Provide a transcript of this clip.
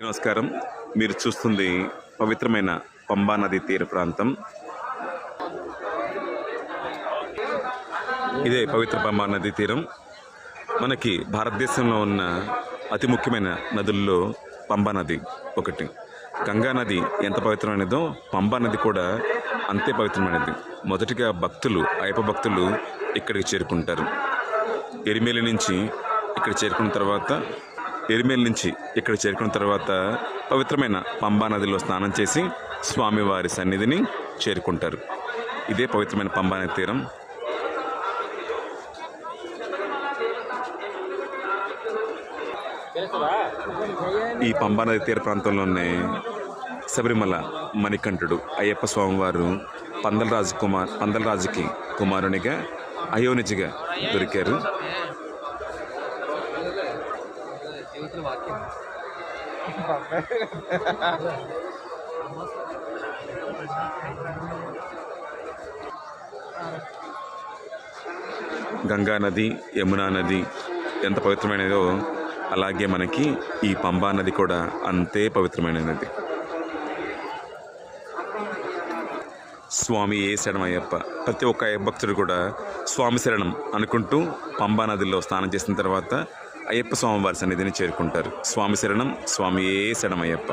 నమస్కారం. మీరు చూస్తుంది పవిత్రమైన పంబా నది తీర ప్రాంతం. ఇదే పవిత్ర పంబా నది తీరం. మనకి భారతదేశంలో ఉన్న అతి ముఖ్యమైన నదుల్లో పంబా నది ఒకటి. గంగా నది ఎంత పవిత్రమైనదో పంబా నది కూడా అంతే పవిత్రమైనది. మొదటిగా భక్తులు అయ్యప్ప భక్తులు ఇక్కడికి చేరుకుంటారు. ఎరిమేలి నుంచి ఇక్కడ చేరుకున్న తర్వాత ఎరిమేల్ నుంచి ఇక్కడ చేరుకున్న తర్వాత పవిత్రమైన పంబా నదిలో స్నానం చేసి స్వామివారి సన్నిధిని చేరుకుంటారు. ఇదే పవిత్రమైన పంబా నది తీరం. ఈ పంబా నది తీర ప్రాంతంలోనే శబరిమల మణికంఠుడు అయ్యప్ప స్వామివారు పందల రాజు కుమార్ పందల రాజుకి కుమారునిగా అయోనిజిగా దొరికారు. గంగా నది యమునా నది ఎంత పవిత్రమైనదో అలాగే మనకి ఈ పంబా నది కూడా అంతే పవిత్రమైన నది స్వామి ఏ శరణమయ్యప్ప? ప్రతి ఒక్క భక్తుడు కూడా స్వామి శరణం అనుకుంటూ పంబా నదిలో స్నానం చేసిన తర్వాత అయ్యప్ప స్వామి వారి సన్నిధిని చేరుకుంటారు. స్వామి శరణం స్వామి ఏ శరణమయ్యప్ప.